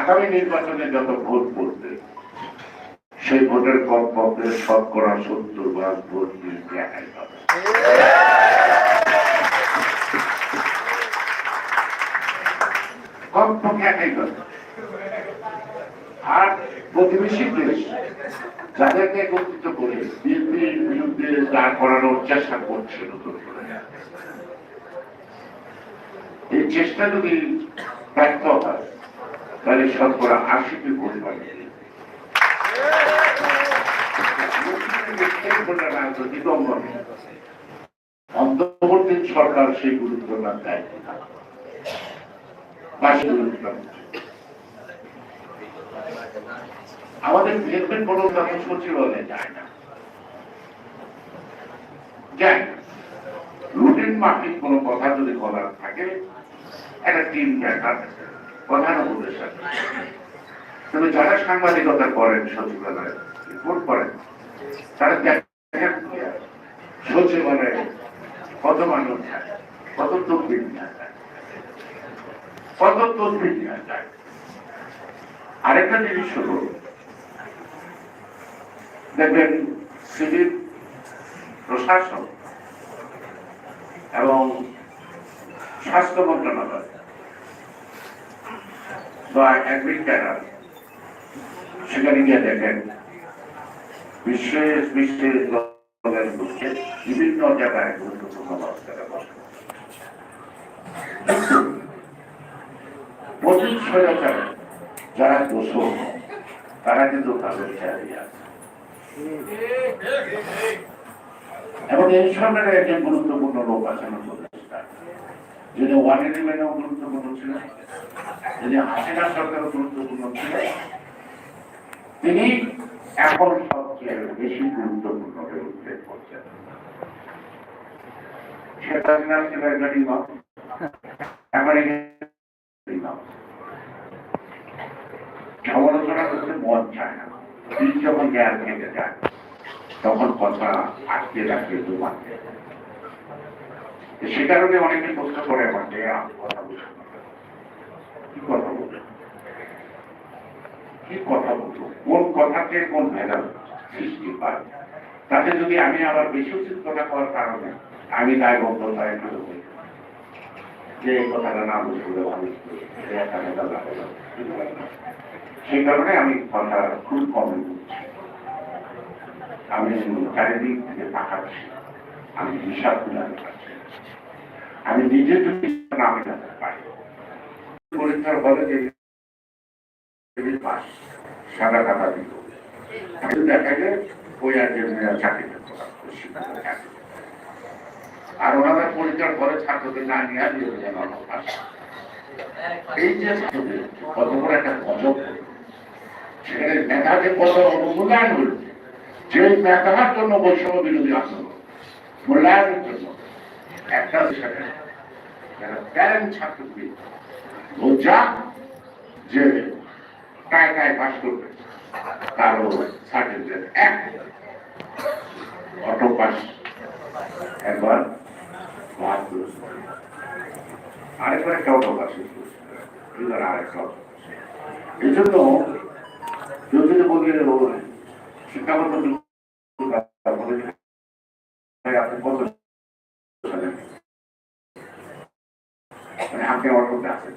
আগামী নির্বাচনে যত ভোট পড়বে, সেই ভোটের কমপক্ষে শতকরা সত্তর ভাগ ভোট বিএনপি একাই পাবে। আর প্রতিবেশী বিরুদ্ধে দাঁড় চেষ্টা করছে এই চেষ্টা যদি ব্যর্থ হয় তাহলে শতকরা আশিটি ভোট পাবে রাজনৈতিক সরকার সেই গুরুত্ব আমাদের দেখবেন কোন না। যায় না। রুটিন মাফিক কোনো কথা যদি বলার থাকে, একটা টিম দেখা প্রধান উপদেষ্টা। তবে যারা সাংবাদিকতা করেন, সচিবালয়ে রিপোর্ট করেন, তারা দেখেন সচিবালয়ে কত মানুষ কত কত যায়। আরেকটা জিনিস হলো, দেখবেন সিভিল প্রশাসন এবং স্বাস্থ্য মন্ত্রণালয় বা সেখানে গিয়ে দেখেন বিশেষ বিশেষ বিভিন্ন জায়গায় গুরুত্বপূর্ণ যারা দোষর তারা কিন্তু তাদের আছে। এবং এই সরকারের একজন গুরুত্বপূর্ণ লোক আছেন যিনি ওয়ান ইলেভেনেও গুরুত্বপূর্ণ ছিলেন যিনি হাসিনা সরকারও গুরুত্বপূর্ণ ছিলেন তিনি এখন সবচেয়ে বেশি গুরুত্বপূর্ণ হয়ে উল্লেখ করছেন। ছিল সমালোচনা করতে মন চায় না। তখন কথা আটকে রাখে দুমান সে কারণে অনেকে প্রশ্ন করে আমার যে, আমি কথা কি কথা বলব কথা কোন কথাতে কোন ভেদাল সৃষ্টি পায় তাতে যদি আমি আবার বেশি কথা করার কারণে আমি দায়বদ্ধতায় একটু বলি। যে এই কথাটা না বুঝলে। সেই কারণে আমি কথা খুব কমই বলছি আমি চারিদিক থেকে তাকাচ্ছি আমি হিসাব। আমি নিজে যদি না মেলাতে পারি পরীক্ষার হলে যে সাদা টাকা দিল আমি দেখা যায় ওই আর মেয়েরা চাকরি। আর ওনাদের পরীক্ষার পরে ছাত্রদের না নিয়ে দিয়ে যেন এই যে কত বড় একটা গজব হলো। সেখানে মেধাকে কত অবদান হয়েছে যে মেধার জন্য বৈষম্য বিরোধী আন্দোলন, মূল্যায়নের জন্য একটা সেখানে যারা প্যারেন্ট ছাত্রগুলি বোঝা যে কায় কায় পাশ করবে, তারও সার্টিফিকেট এক। অটো পাস একবার আরেকবার একটা অটো পাস এবার আরেকটা অটো এই জন্য কেউ যদি বলি শিক্ষাগত আপনি কত সালে? মানে আপনি আমার মধ্যে আছেন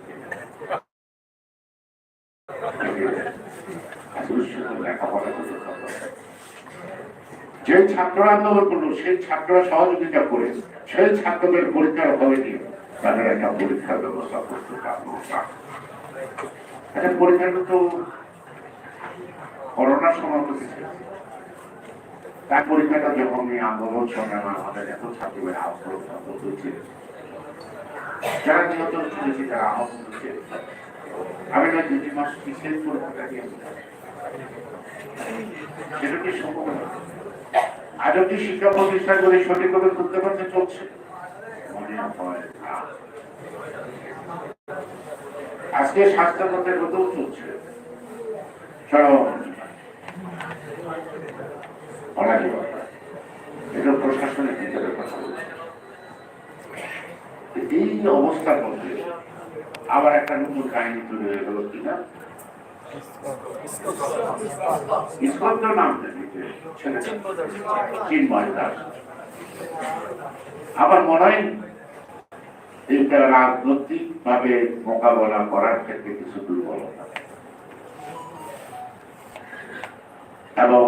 আসলে শুধু লেখাপড়া করতে হবে। যে ছাত্র আন্দোলন করল, সেই ছাত্ররা সহযোগিতা করে সেই ছাত্রদের পরীক্ষার হলে নিয়ে তাদের একটা পরীক্ষার ব্যবস্থা করতে একটা পরীক্ষা তো করোনার সময় তার পরীক্ষাটা যখন এই আন্দোলন সংগ্রামে আমাদের এত ছাত্রীদের আহত হয়েছে যারা নিহত হয়েছে তারা আহত হয়েছে। আমি না দুটি মাস পিছিয়ে পরীক্ষাটা দিয়েছি সেটা কি সম্ভব? আজও কি শিক্ষা প্রতিষ্ঠানগুলি সঠিকভাবে চলছে। আজকে স্বাস্থ্য চলছে। এই অবস্থার মধ্যে আবার একটা নতুন কাহিনী তৈরি হয়ে গেল কিনা? তো নাম মনে হয় এটা রাজনৈতিক ভাবে মোকাবেলা করার ক্ষেত্রে কিছু দুর্বলতা। এবং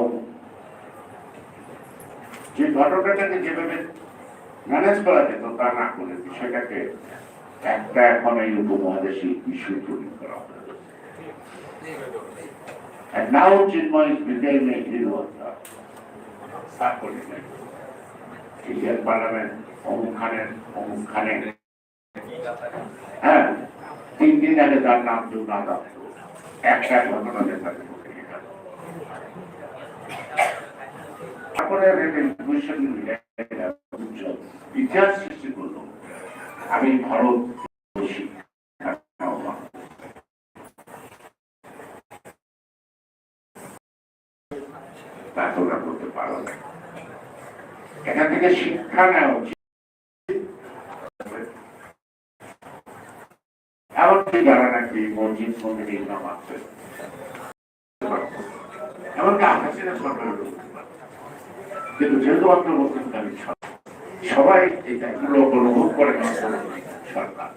যে ঘটনাটাকে যেভাবে ম্যানেজ করা যেত তা না করে বিষয়টাকে একটা এখন এই উপমহাদেশে ইস্যু তৈরি করা হয়েছে। And now Chinmoy is became a hero of the Sakoli. Indian Parliament, অমুক খানের অমুক খানের হ্যাঁ তিন দিন আগে তার নাম দুর্গা দত্ত একটা ঘটনা দেখাতে তারপরে রেভলিউশন ইতিহাস সৃষ্টি করল আমি ভারত বসি তা তোমরা করতে পারো না এখান থেকে শিক্ষা নেওয়া উচিত। এমনকি যারা নাকি মসজিদ মন্দিরে এমনকি কিন্তু যেহেতু সবাই এটা এগুলো অনুভব করে সরকার।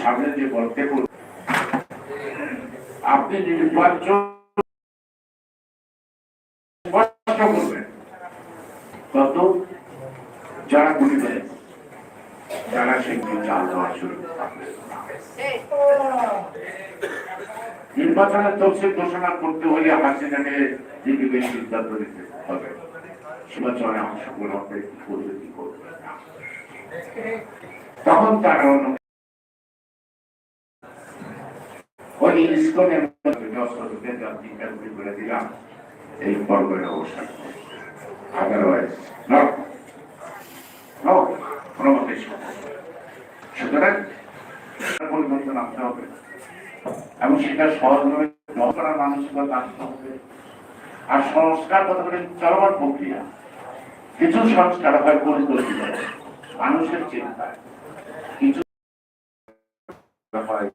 সামনে যে বলতে আপনি নির্বাচন স্পষ্ট করবেন কত যারা গুলি দেয় যারা সেগুলি চাল দেওয়া শুরু করবে নির্বাচনের তফসিল ঘোষণা করতে হলে হাসিনাকে দিদিকে সিদ্ধান্ত নিতে হবে। নির্বাচনে অংশগ্রহণ করবে কি করবে তখন তারা ওই ইস্কনের সুতরাং, পরিবর্তন আনতে হবে। এবং সেটা সহজভাবে গ্রহণ করার মানসিকতা আনতে হবে আর সংস্কার কথা বলে চলমান প্রক্রিয়া কিছু সংস্কার হয় পরিকল্পিত। মানুষের চিন্তায় কিছু হয়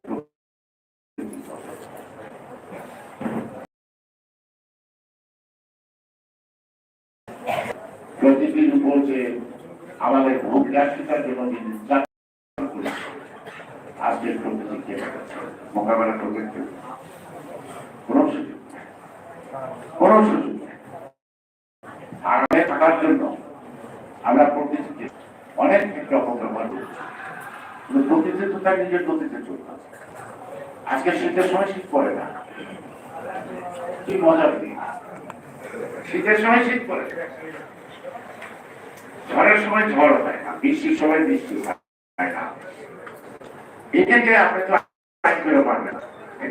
প্রতিটির উপর যে আমাদের ভোগ রাশিটার জন্য আজকের প্রকৃতিকে মোকাবেলা কেউ? কোনো থাকার জন্য আমরা প্রকৃতিকে অনেক করছি। প্রকৃতি তার নিজের গতিতে চলতে আজকে শীতের সময় শীত পড়ে না, কি মজার দিন শীতের সময় শীত পড়ে, ঝড়ের সময় ঝড় হয় না, বৃষ্টির সময় বৃষ্টি হয় না। এটাকে আপনি তো আইন করে পারবেন না। এটা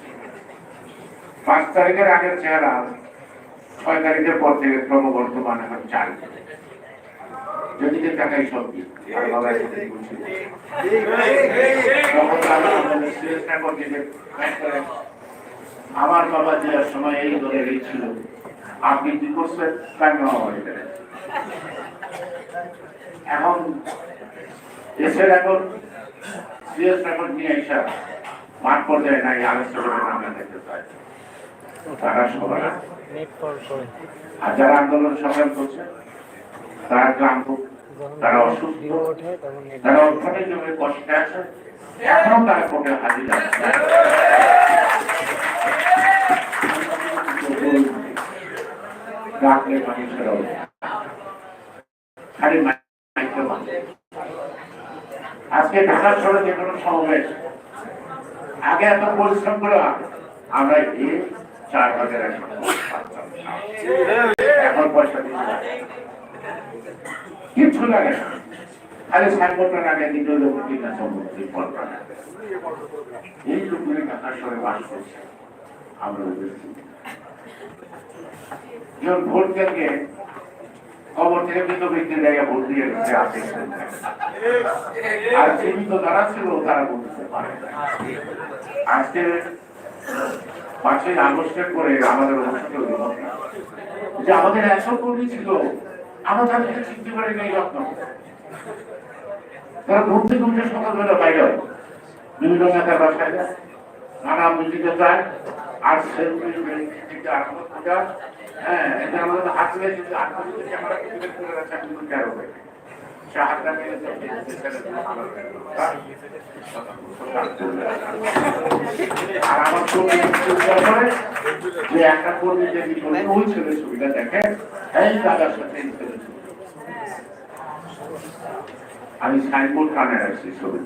পাঁচ তারিখের আগের চেহারা, ছয় তারিখের পর থেকে ক্রমবর্ধমান এখন আমার বাবা যে সময় এই এই ছিল আপনি কি করছেন? আমার এখানে? দেশের এখন নিয়ে এসে মাঠ পর্যায়ে নাই, আলোচনা আমরা দেখতে তারা সবাই আর যারা আন্দোলন সংগ্রাম করছে। তারা ক্লান্ত তারা অসুস্থ তারা অর্থনৈতিক জন্য কষ্টে আছে। এখনও তারা কোর্টে হাজির আছে। ডাকলে মানুষের খালি মাইকে আজকে ঢাকা শহরে যে কোনো সমাবেশ আগে এত পরিশ্রম করে আমরা গিয়ে চার হাজার একশো এখন পয়সা দিতে কিচ্ছু লাগে না। খালি সাইনবোর্ডটা লাগে, দ্বিতীয় লোক কিনা সম্পত্তি করবে না এইটুকুনি ঢাকা শহরে বাস করছে। আমরা যখন ভোট থেকে খবর থেকে মৃত ব্যক্তি জায়গায় ভোট দিয়ে গেছে আর জীবিত যারা ছিল, তারা বলতে পারে না। আজকে পাঁচই আগস্টের পরে আমাদের যে আমাদের এত কর্মী ছিল, আমরা তাদেরকে চিনতে পারি না এই যত্ন তারা ঘুরতে ঘুরতে সকালবেলা বাইরে বিভিন্ন নেতার বাসায় নানা মুজিকে যায়, আর করে হ্যাঁ আমাদের করে করে আমি সাইনবোর্ড কানে রাখছি ছবি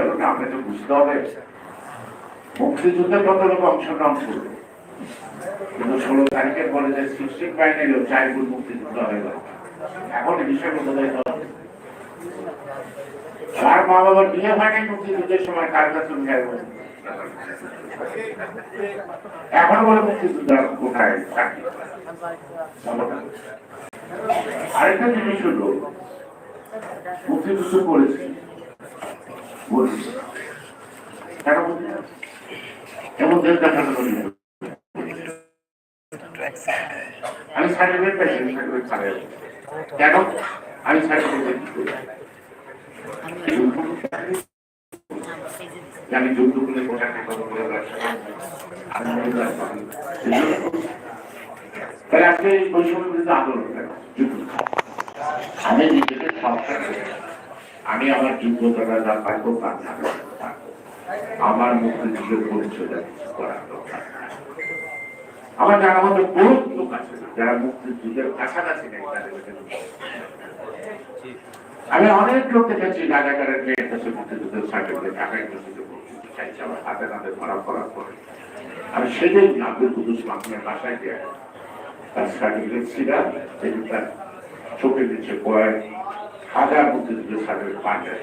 হলো আপনাকে বুঝতে হবে মুক্তিযুদ্ধে কত লোক অংশগ্রহণ করবে কিন্তু ষোলো তারিখের পরে যে সিক্সটিন বাইনেরও চাইপুর মুক্তিযুদ্ধ হয়ে গেল এখন এই বিষয়টা বোঝাই হবে আর মা বাবার বিয়ে হয়নি মুক্তিযুদ্ধের সময় কার কাছে উঠে এখন বলে মুক্তিযুদ্ধ কোথায় আরেকটা জিনিস হলো, মুক্তিযুদ্ধ করেছি আমি সার্টিফিকেট পাইছি কেন? আমি সার্টিফিকেট আমি তাহলে আজকে বৈষম্য আমি নিজেকে। আমি আমার যোগ্যতাটা যা পাইবো তার থাকব আমার মুক্তিযুদ্ধের পরিচয় করার আমার জানা মতো বহুত লোক আছে যারা মুক্তিযুদ্ধের কাছাকাছি নেই তাদের। আমি অনেক লোক দেখেছি রাজাকারের মেয়ের কাছে মুক্তিযুদ্ধের চাইছে আমার হাতে ধরা পরে। আমি সেদিন আব্দুল কুদুস মাহমুদের বাসায় গিয়ে তার সার্টিফিকেট সেদিন তার চোখের নিচে কয়েক হাজার মুক্তিযুদ্ধের সার্টিফিকেট পাওয়া যায়।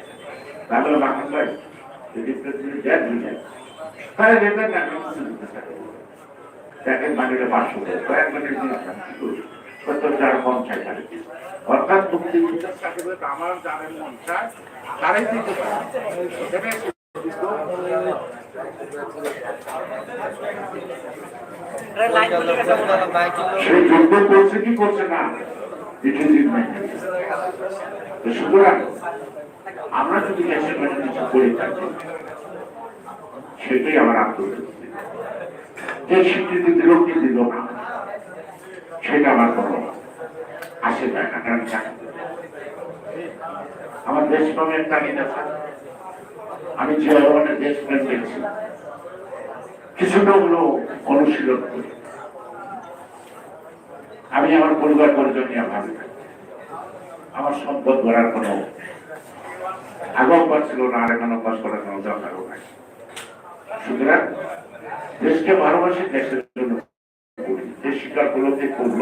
তাহলে মাহমুদ ভাই যদি প্রেসিডেন্ট দেন দুই তাহলে দেবেন সার্টিফিকেট দেখেন মাটিতে পাঁচশো কয়েক মিনিট সত্তর চার অর্থাৎ মুক্তিযুদ্ধের আমার যাদের মন চায়, তারাই দিতে পারে। আমরা যদি কিছু করে থাকি, সেটাই আমার আত্মতৃপ্তি স্বীকৃতি দিল কি দিল না, সেটা আমার চাকরি করি। আমার দেশপ্রেমের তাগিদ আছে আমি যে ধরনের দেশপ্রেম দেখছি কিছুটা হলো অনুশীলন করি। আমি আমার পরিবার পরিজন ভাবি। আমার সম্পদ গড়ার কোনো আগ্রহ ছিল না, আর এখন অভ্যাস করার কোনো দরকারও সুতরাং দেশকে ভালোবাসি, দেশের জন্য করি। যে স্বীকার উপলব্ধি করল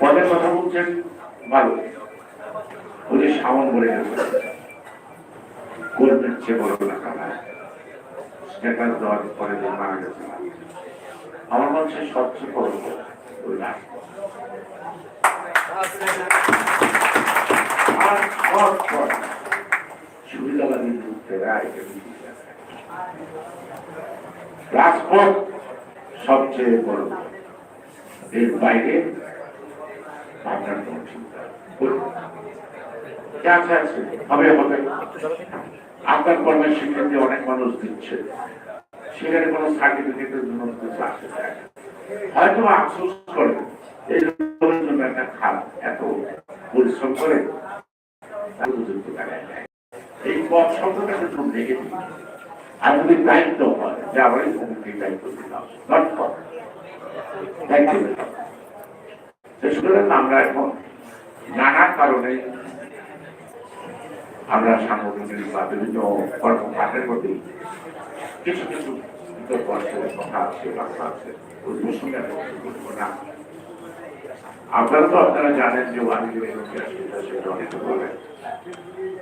পদের কথা বলছেন, ভালো। ওই যে সামন বলে গেছে। বড় পরে মারা গেছে। আমার ওই রাজপথ সবচেয়ে বড় এর বাইরে আপনার আপনার কর্মের স্বীকৃতি অনেক মানুষ দিচ্ছে। সেখানে কোনো সার্টিফিকেটের জন্য হয়তো আফসোস করে, এই জন্য একটা খারাপ এত পরিশ্রম করে। এই পথ শব্দটা কিন্তু নেগেটিভ আর যদি দায়িত্ব হয়, যে আমার দায়িত্ব দিলাম নট দায়িত্ব সুতরাং আমরা এখন নানা কারণে আমরা সাংগঠনিক বা বিভিন্ন কর্মকাণ্ডের প্রতি কিছু কিছু আপনারা তো আপনারা জানেন যে বলেন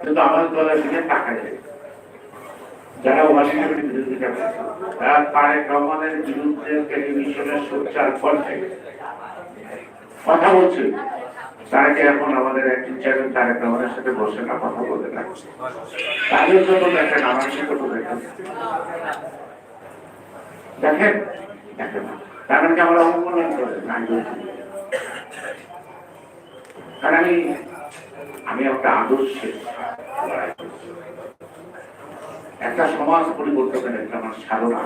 কিন্তু আমাদের দলের দিকে তাকায় যারা তারা বিরুদ্ধে টেলিভিশনের কথা বলছে। তাকে এখন আমাদের একটি চেয়ারম্যান তারেক রহমানের সাথে বসে না কথা বলে না তাদের জন্য দেখেন, আমার সাথে দেখেন দেখেন? দেখেন। না মানে কি আমরা অবমূল্যায়ন করে না কারণ আমি আমি একটা আদর্শে লড়াই করছি। একটা সমাজ পরিবর্তনের একটা আমার সাধনা।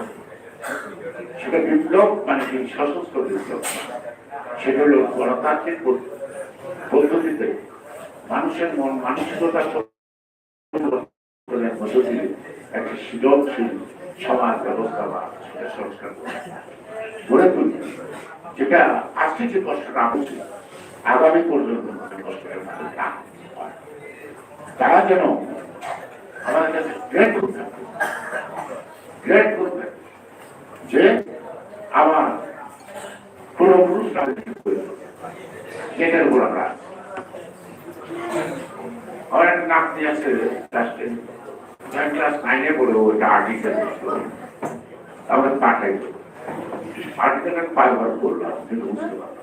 সেটা বিপ্লব মানে কি সশস্ত্র বিপ্লব। সেটা হলো গণতান্ত্রিক পদ্ধতিতে মানুষের মন মানসিকতা মধ্য দিয়ে একটা সৃজনশীল সমাজ ব্যবস্থা বা সেটা সংস্কার করা। গড়ে তুলবে যেটা আজকে যে কষ্টটা হচ্ছে আগামী পর্যন্ত মধ্যে তারা যেন যে আমার পূর্বপুরুষ রাজনীতি করে যেটার উপর আমরা আর্টিকেল আমাকে পাঠাই আর্টিকেল আমি পাঁচবার করলাম কিন্তু বুঝতে পারলাম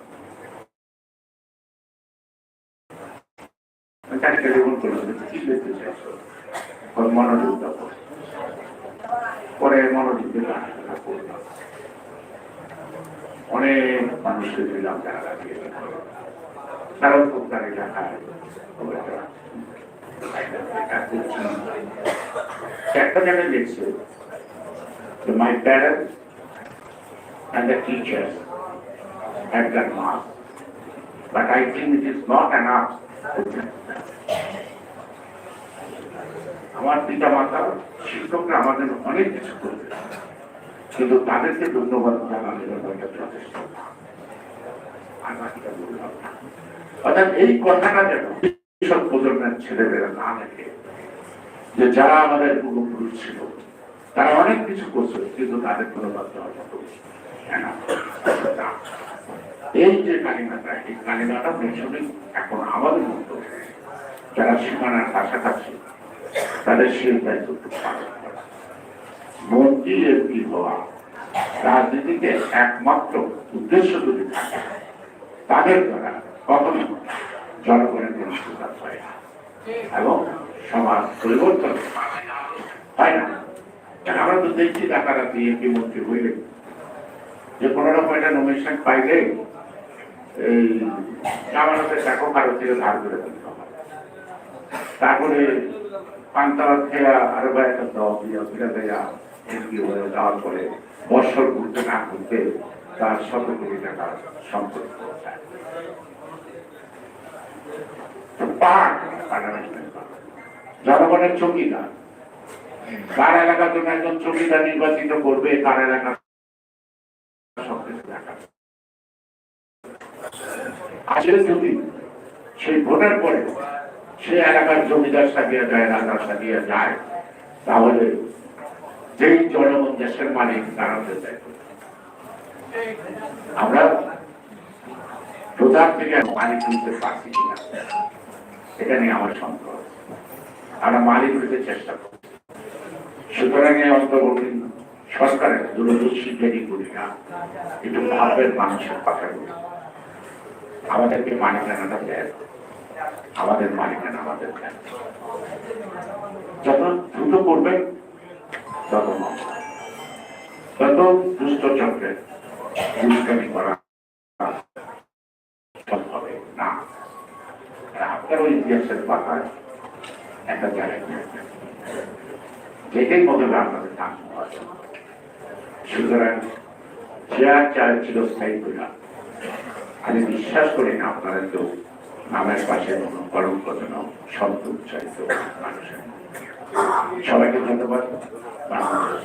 কি লিখতে চাইছো মনোযোগ দাও পরে মনোযোগ দিলে আর্টিকেলটা করলাম অনেক মানুষকে দিলাম যারা লাগিয়ে তারাও খুব তারা লেখায় একটা জায়গায় লিখছে যে my parents and the teachers have done mass. But I think it is not enough. আমার পিতা মাতা, শিক্ষকরা আমাদের অনেক কিছু করবে। কিন্তু তাদেরকে ধন্যবাদ জানানোর অর্থাৎ এই কথাটা যেন সব প্রজন্মের ছেলেমেয়েরা না দেখে, যে যারা আমাদের পূর্বপুরুষ ছিল, তারা অনেক কিছু করছে, কিন্তু তাদের ধন্যবাদ দেওয়ার মতো এই যে কালিমাটা এই কালিমাটা এখন আমাদের মতো, যারা সীমানার কাছাকাছি দায়িত্ব মন্ত্রী হওয়া? রাজনীতিতে একমাত্র উদ্দেশ্য যদি থাকে, তাদের দ্বারা কখনো জনগণের কোনো সুবিধা হয় না। এবং সমাজ পরিবর্তন হয় না। আমরা তো দেখছি টাকারা দিয়ে এমপি মন্ত্রী হইলে, যে কোনো রকম একটা নমিনেশন পাইলে এই জামানতের টাকা থেকে ধার করে তারপরে পান্তালা খেয়া না তার জনগণের চৌকিদার। কার এলাকার জন্য একজন চৌকিদার নির্বাচিত করবে কার এলাকা আসলে যদি সেই ভোটের পরে সে এলাকার জমিদার সাজিয়ে যায় রাজা সাজিয়ে যায় তাহলে যেই জনগণ দেশের মালিক দাঁড়াতে চায়। আমরা প্রধান থেকে মালিক হইতে পারছি কিনা, এটা নিয়ে আমার সন্দেহ আমরা মালিক চেষ্টা করি সুতরাং এই অন্তর্বর্তী সরকারের দূরদর্শী দেরি করি না, একটু ভাবের মানুষের কথা বলি আমাদেরকে মালিকানাটা দেয় আমাদের মালিকানা, আমাদের যত দ্রুত করবেন তত। তত দুষ্ট চক্রে দুষ্কর্মী করা। যেটাই আপনাদের স্থায়ী করে আমি বিশ্বাস করি না আপনারা কেউ নামের পাশে কলঙ্ক যেন শব্দ উচ্চারিত মানুষের সবাইকে ধন্যবাদ বাংলাদেশ।